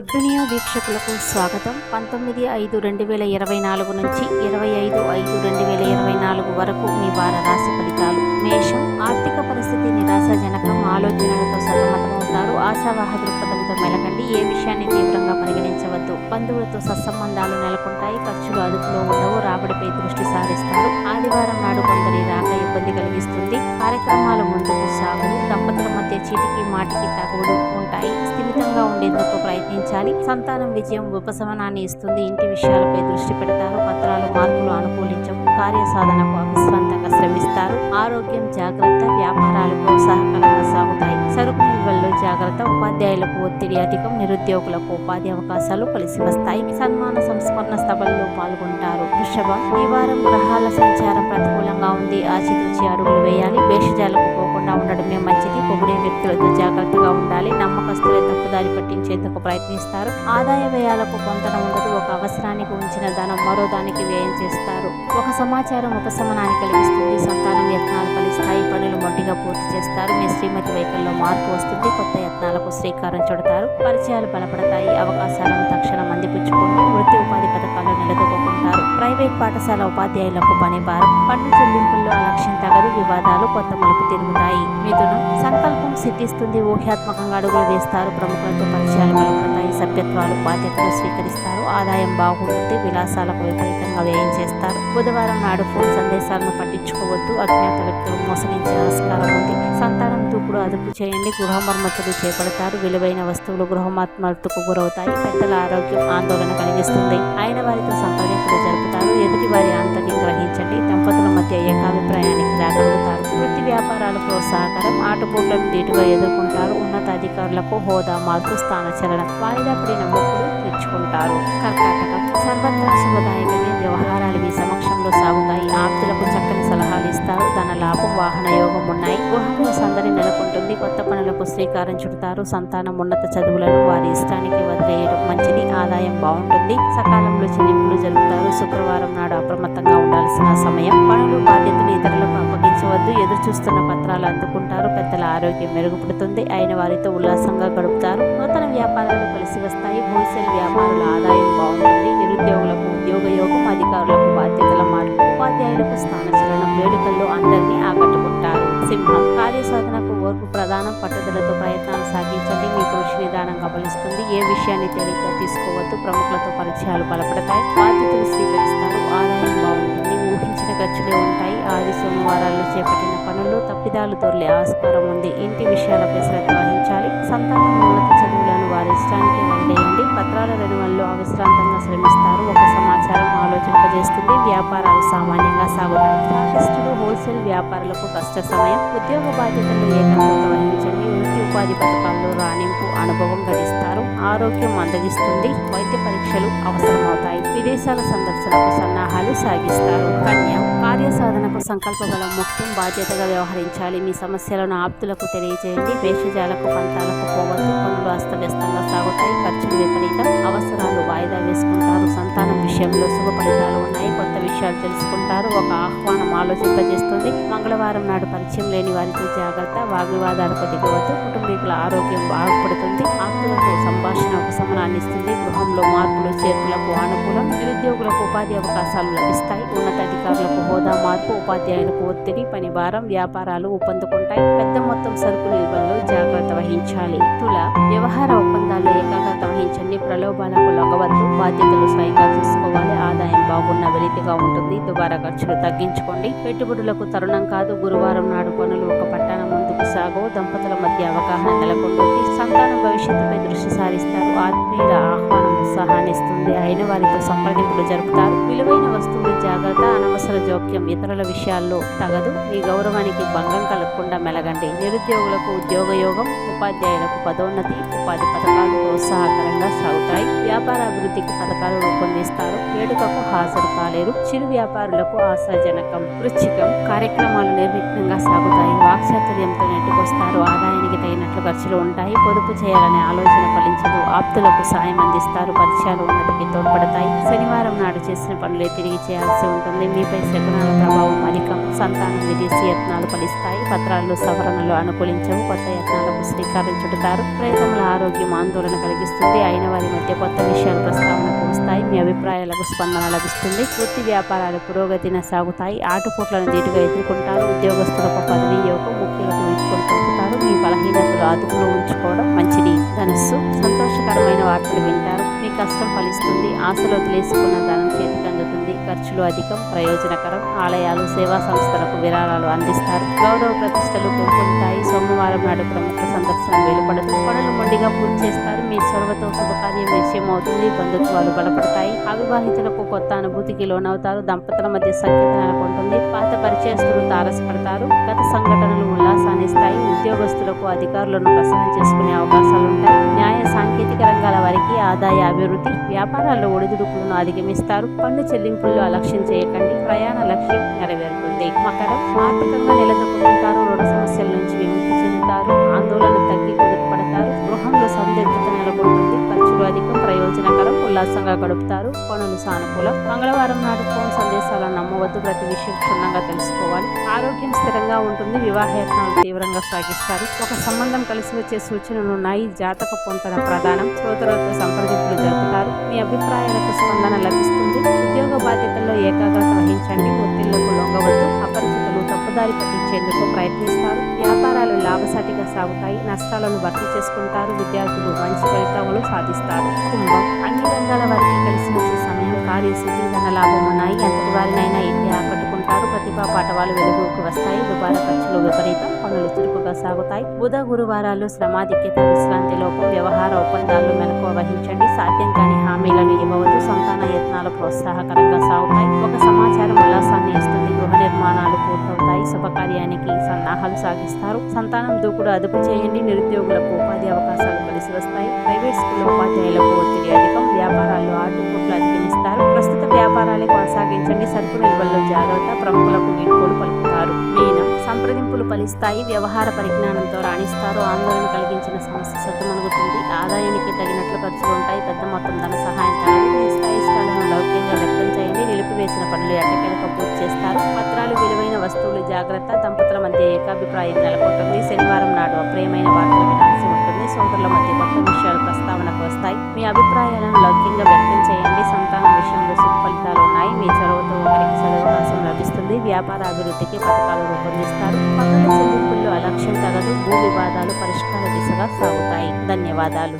దునియా వీక్షకులకు స్వాగతం. పంతొమ్మిది ఐదు రెండు వేల ఇరవై నాలుగు నుంచి ఇరవై ఐదు ఐదు రెండు వేల ఇరవై నాలుగు వరకు మీ వార రాశి ఫలితాలు. మేషం ఆర్థిక పరిస్థితి నిరాశాజనకం ఆలోచనలతో సతమతమవుతారు. ఆశావాహ దృక్పథంతో మెలకండి. ఏ విషయాన్ని తీవ్రంగా పరిగణించవద్దు. బంధువులతో సత్సంబంధాలు ఉంటాయి ఖర్చులు అదుపులో ఉండవు రాబడిపై దృష్టి సారిస్తారు. ఆదివారం నాడు కొందరి రాక ఇబ్బంది కలిగిస్తుంది. కార్యక్రమాలు ముందుకు సాగు దంపతుల మధ్య చీటికి మాటికి తగువులు ఉంటాయి. స్థిమితంగా ఉండేందుకు ప్రయత్నించాలి. సంతానం విజయం ఉపశమనాన్ని ఇస్తుంది. ఇంటి విషయాలపై దృష్టి పెడతారు. పత్రాలు మార్పులు అనుకూలించవు. కార్య సాధనకు అవిశ్రాంతంగా శ్రమిస్తారు. ఆరోగ్యం జాగ్రత్త వ్యాపారాలు ప్రోత్సాహకరంగా సాగుతాయి. సరుకులు ఉద్యోగాల్లో జాగ్రత్త ఉపాధ్యాయులకు ఒత్తిడి అధికం నిరుద్యోగులకు ఉపాధి అవకాశాలు కలిసి వస్తాయి సన్మాన సంస్మరణ సభల్లో పాల్గొంటారు. వృషభం ఈ వారం గ్రహాల సంచారం ప్రతికూలంగా ఉంది. ఆచితూచి అడుగులు వేయాలి. భేషజాలకు పోకుండా ఉండడమే మంచిది. పొగిడే వ్యక్తులతో జాగ్రత్తగా ఉండాలి. నమ్మకస్తులే తప్పుదారి పట్టించేందుకు ప్రయత్నిస్తారు. ఆదాయ వ్యయాలకు పొంతన ఉండదు. ఒక అవసరానికి ఉంచిన ధనం మరో దానికి వ్యయం చేస్తారు. ఒక సమాచారం ఉపశమనాన్ని కలిగిస్తుంది. సంతానం యత్నాలు ఫలిస్తాయి. పనులు మొండిగా పూర్తి చేస్తారు. మీ శ్రీమతి వైఖరిలో మార్పు వస్తుంది. కొత్త శ్రీకారం చుడతారు. పరిచయాలు బలపడతాయి. అవకాశాలను తక్షణం అందిపుచ్చుకుంటూ వృత్తి ఉపాధి పథకాలు నిలదొక్కుంటారు ప్రైవేట్ పాఠశాల ఉపాధ్యాయులకు పని భారం. పన్ను చెల్లింపుల్లో అలక్ష్యం తగదు. వివాదాలు కొత్త మలుపు తిరుగుతాయి. మిథునం సంకల్పం సిద్ధిస్తుంది. ఊహ్యాత్మకంగా అడుగులు వేస్తారు. ప్రముఖులతో పరిచయాలు బలపడతాయి. సభ్యత్వాలు బాధ్యతలు స్వీకరిస్తారు. ఆదాయం బాగుంటుంది విలాసాలకు విపరీతంగా వ్యయం చేస్తారు. బుధవారం నాడు ఫోన్ సందేశాలను పట్టించుకోవద్దు. అజ్ఞాత వ్యక్తులు మోసగించే ఆస్కారం ఉంది. సంతానం దూకుడు అదుపు చేయండి. గృహ మరమ్మతులు చేపడతారు. విలువైన వస్తువులు గృహమరమ్మతుకు గురవుతాయి. పెద్దల ఆరోగ్యం ఆందోళన కలిగిస్తుంది. ఆయన వారితో సంప్రదింపులు జరుపుతారు. ఎదుటి వారి ఆంతర్యం గ్రహించండి. దంపతుల మధ్య ఏకాభిప్రాయానికి రాగలుగుతారు. వృత్తి వ్యాపారాలు ప్రోత్సాహకరం ఆటుపోట్లను ధీటుగా ఎదుర్కొంటారు. ఉన్నతాధికారులకు హోదా మార్పు స్థానచలనం వాయిదా పడిన మొక్కులు తెచ్చుకుంటారు కర్కాటకం సర్వత్రా శుభదాయకమే వ్యవహారాలు మీ సమక్షంలో సాగుతాయి. ఆప్తులకు చక్కని సలహాలు ఇస్తారు. ధన లాభం వాహన యోగం ఉన్నాయి. గృహంలో సందడి నెలకొంటుంది. కొత్త పనులకు శ్రీకారం చుడతారు. సంతానం ఉన్నత చదువులను వారి ఇష్టానికి వదిలేయడం మంచిది. ఆదాయం బాగుంటుంది. సకాలంలో చెల్లింపులు జరుపుతారు శుక్రవారం నాడు అప్రమత్తంగా ఉండాల్సిన సమయం. పనులు బాధ్యతలు ఇతరులకు అప్పగించవద్దు. ఎదురు చూస్తున్న పత్రాలు అందుకుంటారు. పెద్దల ఆరోగ్యం మెరుగుపడుతుంది. అయిన వారితో ఉల్లాసంగా గడుపుతారు. నూతన వ్యాపారాలు కలిసి వస్తాయి. హోల్సేల్ వ్యాపారుల ఆదాయం బాగుంటుంది. నిరుద్యోగులకు ఉద్యోగ యోగం అధికారులకు బాధ్యతల మార్పు ఉపాధ్యాయులకు స్థానచలనం వేడుకల్లో అందరినీ ఆకట్టుకుంటారు సింహం. కార్యసాధనకు ఓర్పు ప్రధానం పట్టుదలతో ప్రయత్నాలు సాగించండి. మీ కృషి నిదానంగా ఫలిస్తుంది. ఏ విషయాన్ని తేలిగ్గా తీసుకోవద్దు. ప్రముఖులతో పరిచయాలు బలపడతాయి. బాధ్యతలు స్వీకరిస్తారు ఆదాయం బాగుంటుంది. ఊహించిన ఖర్చులే ఉంటాయి. ఆది సోమవారాల్లో చేపట్టిన పనులు తప్పిదాలు దొర్లే ఆస్కారం ఉంది. ఇంటి విషయాలపై శ్రద్ధ వహించాలి. సంతానం ఉన్నత చదువులను వారి ఇష్టానికి వదిలేయండి. పత్రాల రెనువల్లో అవిశ్రాంతంగా శ్రమిస్తారు. ఒక సమాచారం ఆలోచింపజేస్తుంది. వ్యాపారాలు సామాన్యంగా సాగుతాయి. ఆర్టిస్టులు హోల్సేల్ వ్యాపారులకు కష్ట సమయం ఉద్యోగ బాధ్యతలు ఏకాగ్రత వహించండి. వృత్తి ఉపాధి పథకాల్లో రాణింపు అనుభవం గడిస్తారు. ఆరోగ్యం అందగిస్తుంది వైద్య పరీక్షలు అవసరమవుతాయి. విదేశాల సందర్శనకు సన్నాహాలు సాగిస్తారు. дня. కార్యసాధనకు సంకల్ప బలం ముఖ్యం బాధ్యతగా వ్యవహరించాలి. మీ సమస్యలను ఆప్తులకు తెలియజేయండి. వేషజాలకు పంతాలకు పోవద్దు. పనులు అస్తవ్యస్తంగా సాగుతాయి. ఖర్చులు విపరీతం. అవసరాలు వాయిదా వేసుకుంటారు. సంతానం విషయంలో శుభ ఫలితాలు ఉన్నాయి. కొత్త విషయాలు తెలుసుకుంటారు. ఒక ఆహ్వానం ఆలోచింపజేస్తుంది. మంగళవారం నాడు పరిచయం లేని వారితో జాగ్రత్త. వాగ్వివాదాలకు దిగవద్దు. కుటుంబీకుల ఆరోగ్యం బాగుపడుతుంది. ఆప్తులతో సంభాషణ ఉపశమనాన్ని ఇస్తుంది. గృహంలో మార్పులు చేర్పులకు అనుకూలం. నిరుద్యోగులకు ఉపాధి అవకాశాలు లభిస్తాయి. ఉన్నతాధికారులకు హోదా మార్పు ఉపాధ్యాయులకు ఒత్తిడి పని భారం వ్యాపారాలు ఊపందుకుంటాయి పెద్ద మొత్తం సరుకు నిల్వల్లో జాగ్రత్త వహించాలి. తుల వ్యవహార ఒప్పందాల్లో ఏకాగ్రత వహించండి. ప్రలోభాలకు లొంగవద్దు. బాధ్యతలు స్వయంగా చూసుకోవాలి. ఆదాయం బాగున్న వెలితిగా ఉంటుంది. దుబారా ఖర్చులు తగ్గించుకోండి. పెట్టుబడులకు తరుణం కాదు. గురువారం నాడు పనులు ఒక పట్టణం ముందుకు సాగవు. దంపతుల మధ్య అవగాహన నెలకొంటుంది. సంతానం భవిష్యత్తుపై దృష్టి సారిస్తారు. ఆత్మీయుల ఆహ్వానం ఉత్సాహాన్నిస్తుంది అయిన వారితో సంప్రదింపులు జరుపుతారు. విలువైన వస్తువులు జాగ్రత్త అనవసర జోక్యం ఇతరుల విషయాల్లో తగదు. మీ గౌరవానికి భంగం కలగకుండా మెలగండి. నిరుద్యోగులకు ఉద్యోగ యోగం ఉపాధ్యాయులకు పదోన్నతి ఉపాధి పథకాలు ప్రోత్సాహకరంగా సాగుతాయి. వ్యాపార అభివృద్ధికి పథకాలు రూపొందిస్తారు. వేడుకకు హాజరు కాలేరు. చిరు వ్యాపారులకు ఆశాజనకం వృచ్చికం కార్యక్రమాలు నిర్విఘ్నంగా సాగుతాయి. వాక్చాతుర్యంతో నెట్టుకొస్తారు. ఆదాయానికి తగినట్లు ఖర్చులు ఉంటాయి. పొదుపు చేయాలనే ఆలోచన ఫలించదు. భక్తులకు సాయం అందిస్తారు. పరిచయాలు ఉన్నతికి తోడ్పడతాయి. శనివారం నాడు చేసిన పనులే తిరిగి చేయాల్సి ఉంటుంది. మీపై శకునాల ప్రభావం అధికం. సంతానం విదేశీ యత్నాలు ఫలిస్తాయి. పత్రాలు సవరణలు అనుకూలించవు. కొత్త యత్నాలకు శ్రీకారం చుడతారు. ప్రయత్నముల ఆరోగ్యం ఆందోళన కలిగిస్తుంది. అయిన వారి మధ్య కొత్త విషయాలు ప్రస్తావనకు వస్తాయి. మీ అభిప్రాయాలకు స్పందన లభిస్తుంది. వృత్తి వ్యాపారాలు పురోగతిన సాగుతాయి. ఆటుపోట్లను ధీటుగా ఎదుర్కొంటారు. ఉద్యోగస్తులకు పదవి యోగం ముఖ్యులకు మీ బలహీనతలు అదుపులో ఉంచుకోవడం మంచిది. ధనస్సు. సంతోషకరమైన వార్తలు వింటారు. మీ కష్టం ఫలిస్తుంది. ఆశలు వదిలేసుకున్న ధనం చేతికి అందుతుంది. ఖర్చులు అధికం. ప్రయోజనకరం. ఆలయాలు సేవా సంస్థలకు విరాళాలు అందిస్తారు. గౌరవ ప్రతిష్టలు పెంపొందుతాయి సోమవారం నాడు ప్రముఖ సందర్శన వెలుపడదు. పనులు మొండిగా పూర్తి చేస్తారు. మీ చొరవతో శుభకార్యం విషయం బంధుత్వాలు బలపడతాయి. అవివాహితులకు కొత్త అనుభూతికి లోనవుతారు. దంపతుల మధ్య సఖ్యత నెలకొంటుంది. పాత పరిచయస్తులు తారసపడతారు. గత సంఘటనలు ఉల్లాసాన్ని ఇస్తాయి. ఉద్యోగస్తులకు అధికారులను ప్రసన్నం చేసుకునే అవకాశాలు ఉంటాయి న్యాయ సాంకేతిక రంగాల వారికి ఆదాయ అభివృద్ధి వ్యాపారాల్లో ఒడిదుడుకులను అధిగమిస్తారు. పన్ను చెల్లింపుల్లో అలక్ష్యం చేయకండి. ప్రయాణ లక్ష్యం నెరవేరుతుంది. మకరం ఆర్థికంగా నిలదొక్కుంటారు రుణ సమస్యల నుంచి విముక్తి చెందుతారు. ఆందోళన తగ్గి కుదురుపడతారు గృహంలో సందిగ్ధత నెలకొంటుంది ఖర్చులు అధికం ప్రయోజనకరం ఉల్లాసంగా గడుపుతారు. పనులు సానుకూలం మంగళవారం నాడు ఫోన్ సందేశాలను నమ్మవద్దు. ప్రతి విషయం క్షుణ్ణంగా తెలుసుకోవాలి. ఆరోగ్యం స్థిరంగా ఉంటుంది. వివాహయత్నాలు తీవ్రంగా సాగిస్తారు. ఒక సంబంధం కలిసి వచ్చే సూచనలు ఉన్నాయి. జాతక పొంతన ప్రధానం. శ్రోతలతో సంప్రదింపులు జరుపుతారు. మీ అభిప్రాయాలకు స్పందన లభిస్తుంది. ఉద్యోగ బాధ్యతల్లో ఏకాగ్రత వహించండి. ఒత్తిళ్ళకు లొంగవద్దు. అపరిచిత తప్పుదారి పట్టించేందుకు ప్రయత్నిస్తారు. వ్యాపారాలు లాభసాటిగా సాగుతాయి. నష్టాలను భర్తీ చేసుకుంటారు. విద్యార్థులు మంచి ఫలితాలను సాధిస్తారు. కుంభం. అన్ని రంగాల వారికి కలిసి వచ్చే సమయం కార్యసిద్ధి ధన లాభం ఉన్నాయి. ఎంతటి వారినైనా ఎన్ని ఆకట్టుకుంటారు. ప్రతిభా పాఠవాలు వెలుగుకు వస్తాయి. దుబార ఖర్చులు విపరీతం. పనులు చురుకుగా సాగుతాయి. బుధ గురువారాలు శ్రమాధిక్యత విశ్రాంతి లోపం వ్యవహార ఒప్పందాలు మెలకు వహించండి. సాధ్యం కాని హామీలను ఇవ్వవద్దు. సంతాన యత్నాలు ప్రోత్సాహకరంగా సాగుతాయి. ఒక సమాచారం గృహ నిర్మాణాలు పూర్తవుతాయి. శుభకార్యానికి సన్నాహాలు సాగిస్తారు. సంతానం దూకుడు అదుపు చేయండి. నిరుద్యోగులకు ఉపాధి అవకాశాలు కలిసి వస్తాయి. ప్రైవేట్ స్కూల్ ఉపాధ్యాయులకు ఒత్తిడి అధికం. వ్యాపారాల్లో ఆటుపోట్లు అధిగమిస్తారు ప్రస్తుత వ్యాపారాలే కొనసాగించండి. సరుకు నిల్వల్లో జాగ్రత్త. ప్రముఖులకు వీడ్కోలు పలుకుతారు. మీనం సంప్రదింపులు ఫలిస్తాయి. వ్యవహార పరిజ్ఞానంతో రాణిస్తారు. ఆందోళన కలిగించిన సమస్య సద్దుమణుగుతుంది. ఆదాయానికి తగినట్లు ఖర్చులు ఉంటాయి. పత్రాలు విలువైన వస్తువులు జాగ్రత్త దంపతుల మధ్య ఏకాభిప్రాయం నెలకొంటుంది. శనివారం నాడు అప్రియమైన వార్తలు వినాల్సి ఉంటుంది. సోదరుల మధ్య కొత్త విషయాలు ప్రస్తావనకు వస్తాయి. మీ అభిప్రాయాలను లౌక్యంగా వ్యక్తం చేయండి. సంతానం విషయంలో సుఫలితాలు ఉన్నాయి. మీ చొరవతో ఒకరికి సదవకాశం లభిస్తుంది. వ్యాపార అభివృద్ధికి పథకాలు రూపొందిస్తారు. పక్కన చెల్లింపుల్లో అలక్ష్యం తగదు. భూ వివాదాలు పరిష్కార దిశగా సాగుతాయి. ధన్యవాదాలు.